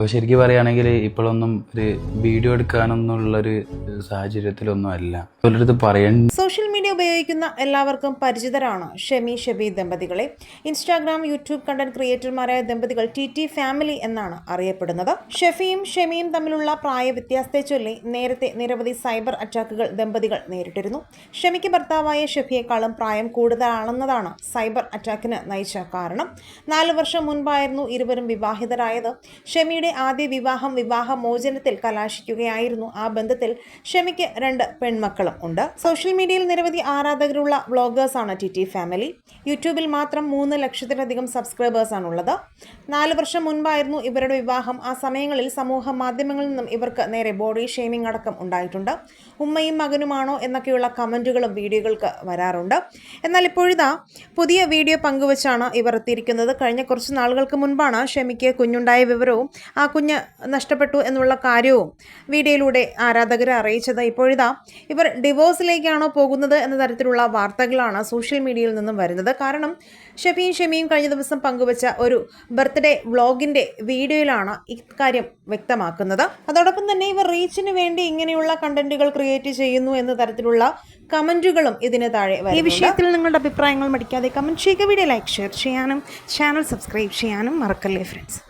അപ്പോൾ ശരിക്കും പറയുകയാണെങ്കിൽ ഇപ്പോഴൊന്നും ഒരു വീഡിയോ എടുക്കാനൊന്നുള്ളൊരു സാഹചര്യത്തിലൊന്നും അല്ല ഒരിടത്ത് പറയാൻ സോഷ്യൽ മീഡിയ ഉപയോഗിക്കുന്ന എല്ലാവർക്കും പരിചിതരാണ് ഷെമി ഷെബി ദമ്പതികളെ. ഇൻസ്റ്റാഗ്രാം യൂട്യൂബ് കണ്ടന്റ് ക്രിയേറ്റർമാരായ ദമ്പതികൾ ടി ടി ഫാമിലി എന്നാണ് അറിയപ്പെടുന്നത്. ഷെഫിയും ഷെമിയും തമ്മിലുള്ള പ്രായ വ്യത്യാസത്തെ ചൊല്ലി നേരത്തെ നിരവധി സൈബർ അറ്റാക്കുകൾ ദമ്പതികൾ നേരിട്ടിരുന്നു. ഷെമിക്ക് ഭർത്താവായ ഷെഫിയെക്കാളും പ്രായം കൂടുതലാണെന്നതാണ് സൈബർ അറ്റാക്കിന് നയിച്ച കാരണം. നാല് വർഷം മുൻപായിരുന്നു ഇരുവരും വിവാഹിതരായത്. ഷെമിയുടെ ആദ്യ വിവാഹം വിവാഹ മോചനത്തിൽ കലാശിക്കുകയായിരുന്നു. ആ ബന്ധത്തിൽ ഷെമിക്ക് രണ്ട് പെൺമക്കളും ഉണ്ട്. സോഷ്യൽ മീഡിയയിൽ നിരവധി ആരാധകരുള്ള വ്ളോഗേഴ്സാണ് ടി ടി ഫാമിലി. യൂട്യൂബിൽ മാത്രം മൂന്ന് ലക്ഷത്തിലധികം സബ്സ്ക്രൈബേഴ്സാണുള്ളത് നാല് വർഷം മുൻപായിരുന്നു ഇവരുടെ വിവാഹം. ആ സമയങ്ങളിൽ സമൂഹ മാധ്യമങ്ങളിൽ നിന്നും ഇവർക്ക് നേരെ ബോഡി ഷെയ്മിംഗ് അടക്കം ഉണ്ടായിട്ടുണ്ട്. ഉമ്മയും മകനുമാണോ എന്നൊക്കെയുള്ള കമന്റുകളും വീഡിയോകൾക്ക് വരാറുണ്ട്. എന്നാൽ ഇപ്പോഴിതാ പുതിയ വീഡിയോ പങ്കുവച്ചാണ് ഇവർ എത്തിയിരിക്കുന്നത്. കഴിഞ്ഞ കുറച്ച് നാളുകൾക്ക് മുൻപാണ് ഷെമിക്ക് കുഞ്ഞുണ്ടായ വിവരവും കുഞ്ഞ് നഷ്ടപ്പെട്ടു എന്നുള്ള കാര്യവും വീഡിയോയിലൂടെ ആരാധകരെ അറിയിച്ചത്. ഇപ്പോഴിതാ ഇവർ ഡിവോഴ്സിലേക്കാണോ പോകുന്നത് എന്ന തരത്തിലുള്ള വാർത്തകളാണ് സോഷ്യൽ മീഡിയയിൽ നിന്നും വരുന്നത്. കാരണം ഷെഫിയും ഷെമിയും കഴിഞ്ഞ ദിവസം പങ്കുവച്ച ഒരു ബർത്ത്ഡേ വ്ളോഗിന്റെ വീഡിയോയിലാണ് ഇക്കാര്യം വ്യക്തമാക്കുന്നത്. അതോടൊപ്പം തന്നെ ഇവർ റീച്ചിന് വേണ്ടി ഇങ്ങനെയുള്ള കണ്ടന്റുകൾ ക്രിയേറ്റ് ചെയ്യുന്നു എന്ന തരത്തിലുള്ള കമന്റുകളും ഇതിന് താഴെ ഈ വിഷയത്തിൽ നിങ്ങളുടെ അഭിപ്രായങ്ങൾ മടിക്കാതെ കമന്റ് ചെയ്യുക വീഡിയോ ലൈക്ക് ഷെയർ ചെയ്യാനും ചാനൽ സബ്സ്ക്രൈബ് ചെയ്യാനും മറക്കല്ലേ ഫ്രണ്ട്സ്